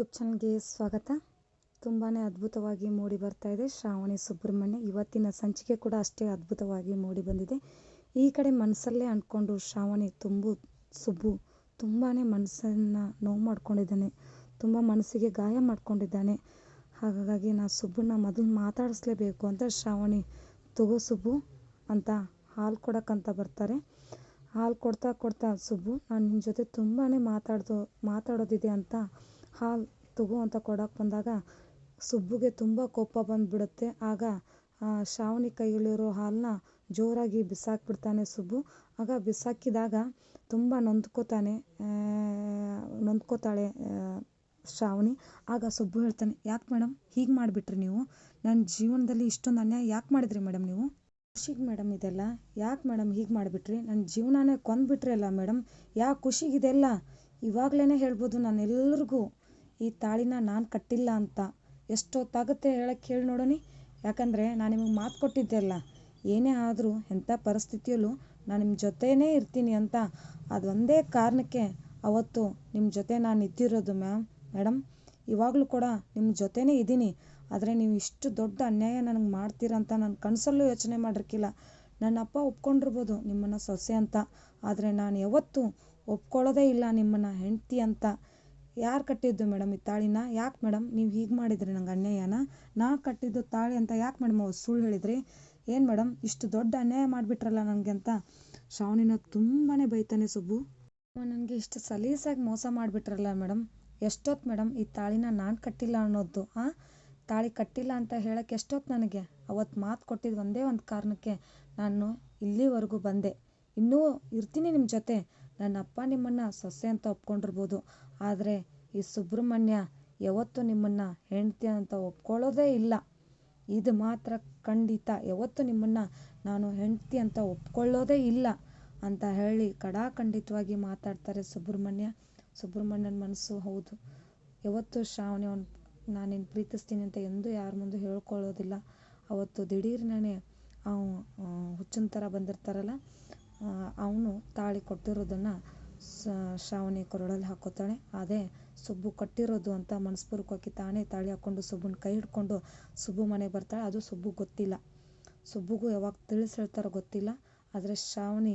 YouTube ಚಾನಲ್ಗೆ ಸ್ವಾಗತ. ತುಂಬಾ ಅದ್ಭುತವಾಗಿ ಮೂಡಿ ಬರ್ತಾ ಇದೆ. ಶ್ರಾವಣಿ ಸುಬ್ರಹ್ಮಣ್ಯ ಇವತ್ತಿನ ಸಂಚಿಕೆ ಕೂಡ ಅಷ್ಟೇ ಅದ್ಭುತವಾಗಿ ಮೂಡಿ ಬಂದಿದೆ. ಈ ಕಡೆ ಮನಸ್ಸಲ್ಲೇ ಅಂದ್ಕೊಂಡು ಶ್ರಾವಣಿ ತುಂಬು, ಸುಬ್ಬು ತುಂಬಾ ಮನಸ್ಸನ್ನು ನೋವು ಮಾಡ್ಕೊಂಡಿದ್ದಾನೆ. ತುಂಬ ಮನಸ್ಸಿಗೆ ಗಾಯ ಮಾಡ್ಕೊಂಡಿದ್ದಾನೆ. ಹಾಗಾಗಿ ನಾ ಸುಬ್ಬನ್ನ ಮೊದಲು ಮಾತಾಡಿಸ್ಲೇಬೇಕು ಅಂತ ಶ್ರಾವಣಿ, ತಗೋ ಸುಬ್ಬು ಅಂತ ಹಾಲು ಕೊಡೋಕ್ಕಂತ ಬರ್ತಾರೆ. ಹಾಲು ಕೊಡ್ತಾ ಕೊಡ್ತಾ ಸುಬ್ಬು, ನಾನು ನಿನ್ನ ಜೊತೆ ತುಂಬಾ ಮಾತಾಡ್ದು, ಮಾತಾಡೋದಿದೆ ಅಂತ ಹಾಲು ತಗೋ ಅಂತ ಕೊಡೋಕೆ ಬಂದಾಗ ಸುಬ್ಬುಗೆ ತುಂಬ ಕೋಪ ಬಂದುಬಿಡುತ್ತೆ. ಆಗ ಶ್ರಾವಣಿ ಕೈಯಲ್ಲಿರೋ ಹಾಲನ್ನ ಜೋರಾಗಿ ಬಿಸಾಕಿಬಿಡ್ತಾನೆ ಸುಬ್ಬು. ಆಗ ಬಿಸಾಕಿದಾಗ ತುಂಬ ನೊಂದ್ಕೋತಾನೆ ನೊಂದ್ಕೋತಾಳೆ ಶ್ರಾವಣಿ ಆಗ ಸುಬ್ಬು ಹೇಳ್ತಾನೆ, ಯಾಕೆ ಮೇಡಮ್ ಹೀಗೆ ಮಾಡಿಬಿಟ್ರಿ ನೀವು? ನನ್ನ ಜೀವನದಲ್ಲಿ ಇಷ್ಟೊಂದು ಅನ್ಯಾಯ ಯಾಕೆ ಮಾಡಿದ್ರಿ ಮೇಡಮ್ ನೀವು? ಖುಷಿಗೆ ಮೇಡಮ್ ಇದೆಲ್ಲ? ಯಾಕೆ ಮೇಡಮ್ ಹೀಗೆ ಮಾಡಿಬಿಟ್ರಿ? ನನ್ನ ಜೀವನನೇ ಕೊಂದ್ಬಿಟ್ರಿ ಅಲ್ಲ ಮೇಡಮ್ ಯಾಕೆ ಖುಷಿಗಿದೆಲ್ಲ ಇವಾಗಲೇ ಹೇಳ್ಬೋದು ನಾನು ಎಲ್ರಿಗೂ ಈ ತಾಳಿನ ನಾನು ಕಟ್ಟಿಲ್ಲ ಅಂತ. ಎಷ್ಟೊತ್ತಾಗುತ್ತೆ ಹೇಳಕ್ಕೆ ಹೇಳಿ ನೋಡೋಣ. ಯಾಕಂದರೆ ನಾನು ನಿಮಗೆ ಮಾತು ಕೊಟ್ಟಿದ್ದೆ ಅಲ್ಲ ಏನೇ ಆದರೂ ಎಂಥ ಪರಿಸ್ಥಿತಿಯಲ್ಲೂ ನಾನು ನಿಮ್ಮ ಜೊತೆಯೇ ಇರ್ತೀನಿ ಅಂತ. ಅದೊಂದೇ ಕಾರಣಕ್ಕೆ ಅವತ್ತು ನಿಮ್ಮ ಜೊತೆ ನಾನು ಇದ್ದಿರೋದು ಮ್ಯಾಮ್. ಮೇಡಮ್ ಇವಾಗಲೂ ಕೂಡ ನಿಮ್ಮ ಜೊತೆನೇ ಇದ್ದೀನಿ. ಆದರೆ ನೀವು ಇಷ್ಟು ದೊಡ್ಡ ಅನ್ಯಾಯ ನನಗೆ ಮಾಡ್ತೀರ ಅಂತ ನಾನು ಕನಸಲ್ಲೂ ಯೋಚನೆ ಮಾಡಿರ್ಕಿಲ್ಲ. ನನ್ನ ಅಪ್ಪ ಒಪ್ಕೊಂಡಿರ್ಬೋದು ನಿಮ್ಮನ್ನು ಸೊಸೆ ಅಂತ. ಆದರೆ ನಾನು ಯಾವತ್ತೂ ಒಪ್ಕೊಳ್ಳೋದೇ ಇಲ್ಲ ನಿಮ್ಮನ್ನು ಹೆಂಡತಿ ಅಂತ. ಯಾರು ಕಟ್ಟಿದ್ದು ಮೇಡಮ್ ಈ ತಾಳಿನ? ಯಾಕೆ ಮೇಡಮ್? ನೀವು ಹೀಗೆ ಮಾಡಿದ್ರಿ ನಂಗೆ ಅನ್ಯಾಯನ? ನಾ ಕಟ್ಟಿದ್ದು ತಾಳಿ ಅಂತ ಯಾಕೆ ಮೇಡಮ್ ಅವ್ರು ಸುಳ್ಳು ಹೇಳಿದ್ರಿ? ಏನು ಮೇಡಮ್, ಇಷ್ಟು ದೊಡ್ಡ ಅನ್ಯಾಯ ಮಾಡಿಬಿಟ್ರಲ್ಲ ನನಗೆ ಅಂತ? ಶ್ರಾವಣಿನ ತುಂಬಾ ಬೈತಾನೆ ಸುಬ್ಬು. ನನಗೆ ಇಷ್ಟು ಸಲೀಸಾಗಿ ಮೋಸ ಮಾಡಿಬಿಟ್ರಲ್ಲ ಮೇಡಮ್? ಎಷ್ಟೊತ್ತು ಮೇಡಮ್ ಈ ತಾಳಿನ ನಾನು ಕಟ್ಟಿಲ್ಲ ಅನ್ನೋದು ಆ? ತಾಳಿ ಕಟ್ಟಿಲ್ಲ ಅಂತ ಹೇಳಕ್ಕೆ ಎಷ್ಟೊತ್ತು ನನಗೆ? ಅವತ್ತು ಮಾತು ಕೊಟ್ಟಿದ್ದು ಒಂದೇ ಒಂದು ಕಾರಣಕ್ಕೆ ನಾನು ಇಲ್ಲಿವರೆಗೂ ಬಂದೆ. ಇನ್ನೂ ಇರ್ತೀನಿ ನಿಮ್ಮ ಜೊತೆ. ನನ್ನ ಅಪ್ಪ ನಿಮ್ಮನ್ನು ಸೊಸೆ ಅಂತ ಒಪ್ಕೊಂಡಿರ್ಬೋದು. ಆದರೆ ಈ ಸುಬ್ರಹ್ಮಣ್ಯ ಯಾವತ್ತೂ ನಿಮ್ಮನ್ನು ಹೆಂಡತಿ ಅಂತ ಒಪ್ಕೊಳ್ಳೋದೇ ಇಲ್ಲ. ಇದು ಮಾತ್ರ ಖಂಡಿತ. ಯಾವತ್ತೂ ನಿಮ್ಮನ್ನು ನಾನು ಹೆಂಡತಿ ಅಂತ ಒಪ್ಕೊಳ್ಳೋದೇ ಇಲ್ಲ ಅಂತ ಹೇಳಿ ಕಡಾಖಂಡಿತವಾಗಿ ಮಾತಾಡ್ತಾರೆ ಸುಬ್ರಹ್ಮಣ್ಯ. ಸುಬ್ರಹ್ಮಣ್ಯನ ಮನಸ್ಸು ಹೌದು. ಯಾವತ್ತೂ ಶ್ರಾವಣಿ ನಾನು ನಾನೇನು ಪ್ರೀತಿಸ್ತೀನಿ ಅಂತ ಎಂದೂ ಯಾರ ಮುಂದೆ ಹೇಳ್ಕೊಳ್ಳೋದಿಲ್ಲ. ಅವತ್ತು ದಿಢೀರ್ನೇ ಅವ ಹುಚ್ಚಿನ ಥರ ಬಂದಿರ್ತಾರಲ್ಲ ಅವನು ತಾಳಿ ಕೊಟ್ಟಿರೋದನ್ನು ಶ್ರಾವಣಿ ಕೊರಳಲ್ಲಿ ಹಾಕೋತಾಳೆ. ಅದೇ ಸುಬ್ಬು ಕಟ್ಟಿರೋದು ಅಂತ ಮನಸ್ಪೂರ್ವಕವಾಗಿ ತಾನೇ ತಾಳಿ ಹಾಕ್ಕೊಂಡು ಸುಬ್ಬನ ಕೈ ಹಿಡ್ಕೊಂಡು ಸುಬ್ಬು ಮನೆಗೆ ಬರ್ತಾಳೆ. ಅದು ಸುಬ್ಬು ಗೊತ್ತಿಲ್ಲ. ಸುಬ್ಬುಗೂ ಯಾವಾಗ ತಿಳಿಸಿ ಹೇಳ್ತಾರೋ ಗೊತ್ತಿಲ್ಲ. ಆದರೆ ಶ್ರಾವಣಿ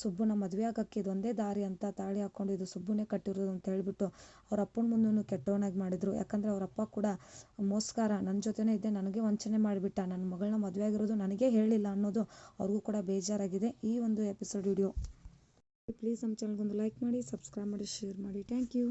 ಸುಬ್ಬನ ಮದುವೆ ಆಗೋಕ್ಕೆ ಇದೊಂದೇ ದಾರಿ ಅಂತ ತಾಳಿ ಹಾಕೊಂಡು ಇದು ಸುಬ್ಬನೇ ಕಟ್ಟಿರೋದು ಅಂತ ಹೇಳಿಬಿಟ್ಟು ಅವ್ರ ಅಪ್ಪನ ಮುಂದೂ ಕೆಟ್ಟವನಾಗಿ ಮಾಡಿದರು. ಯಾಕಂದರೆ ಅವರ ಅಪ್ಪ ಕೂಡ ಮೋಸ್ಕಾರ ನನ್ನ ಜೊತೆನೇ ಇದ್ದೆ, ನನಗೆ ವಂಚನೆ ಮಾಡಿಬಿಟ್ಟ, ನನ್ನ ಮಗಳನ್ನ ಮದುವೆ ಆಗಿರೋದು ನನಗೇ ಹೇಳಿಲ್ಲ ಅನ್ನೋದು ಅವ್ರಿಗೂ ಕೂಡ ಬೇಜಾರಾಗಿದೆ ಈ ಒಂದು ಎಪಿಸೋಡ್ ವಿಡಿಯೋ. ಪ್ಲೀಸ್ ನಮ್ಮ ಚಾನಲ್ಗೊಂದು ಲೈಕ್ ಮಾಡಿ ಸಬ್ಸ್ಕ್ರೈಬ್ ಮಾಡಿ ಶೇರ್ ಮಾಡಿ. Thank you